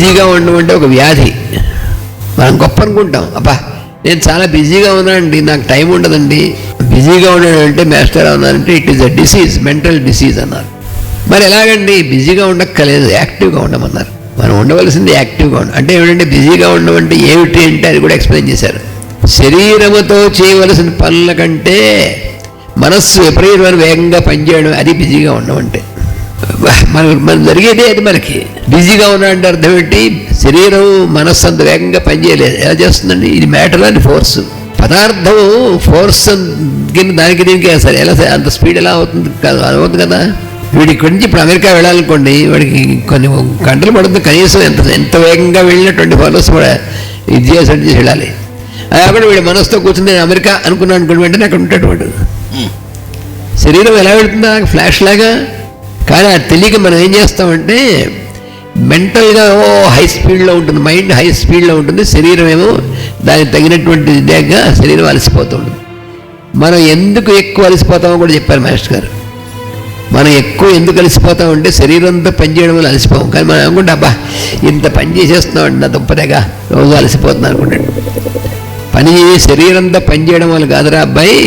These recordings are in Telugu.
బిజీగా ఉండడం అంటే ఒక వ్యాధి. మనం గొప్ప అనుకుంటాం. అబ్బా నేను చాలా బిజీగా ఉన్నానండి నాకు టైం ఉండదండి. బిజీగా ఉండడం అంటే మాస్టర్ ఉన్నానంటే it is a disease mental disease అన్నారు. మరి ఎలాగండి? బిజీగా ఉండక్కలేదు యాక్టివ్గా ఉండమన్నారు. మనం ఉండవలసింది యాక్టివ్గా ఉండం అంటే ఏమిటంటే బిజీగా ఉండడం అంటే ఏమిటి అంటే అది కూడా ఎక్స్ప్లెయిన్ చేశారు. శరీరముతో చేయవలసిన పనుల కంటే మనస్సు విపరీతమైన వేగంగా పనిచేయడం అది బిజీగా ఉండడం అంటే. మన మన జరిగేదే అది మనకి. బిజీగా ఉన్నాడంటే అర్థం ఏంటి? శరీరం మనస్సు అంత వేగంగా పనిచేయలేదు. ఎలా చేస్తుందండి? ఇది మ్యాటర్ అండ్ ఫోర్స్. పదార్థం ఫోర్స్ కింద దానికి దీనికి సరే ఎలా అంత స్పీడ్ ఎలా అవుతుంది? కాదు అది అవుతుంది కదా. వీడి ఇక్కడి నుంచి ఇప్పుడు అమెరికా వెళ్ళాలనుకోండి వాడికి కొన్ని గంటలు పడుతుంది కనీసం ఎంత ఎంత వేగంగా వెళ్ళిన ట్వంటీ ఫోర్ అవర్స్ కూడా ఇది చేసి చేసి వెళ్ళాలి. అది కాకుండా వీడి మనసుతో కూర్చుని నేను అమెరికా అనుకున్నాను అనుకోండి వెంటనే అక్కడ ఉంటాడు వాడు. శరీరం ఎలా వెళుతుందా? ఫ్లాష్ లాగా? కానీ అది తెలియక మనం ఏం చేస్తామంటే మెంటల్గా ఓ హై స్పీడ్లో ఉంటుంది మైండ్ హై స్పీడ్లో ఉంటుంది శరీరం ఏమో దానికి తగినటువంటి ఇదేగా శరీరం అలసిపోతుంది మనం ఎందుకు ఎక్కువ అలసిపోతామో కూడా చెప్పారు మాస్టర్ గారు. మనం ఎక్కువ ఎందుకు అలసిపోతామంటే శరీరం అంతా పనిచేయడం వల్ల అలసిపోం. కానీ మనం అనుకుంటే అబ్బా ఇంత పని చేసేస్తున్నాం నా దుప్పటగా రోజు అలసిపోతున్నాను అనుకుంటాడు. పని శరీరంతో పనిచేయడం వల్ల కాదురా అబ్బాయి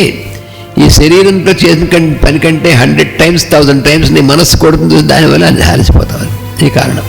ఈ శరీరంతో చేసిన పని కంటే హండ్రెడ్ టైమ్స్ థౌజండ్ టైమ్స్ నీ మనస్సు కొడుతుంది దానివల్ల అది అలసిపోతావు ఈ కారణం.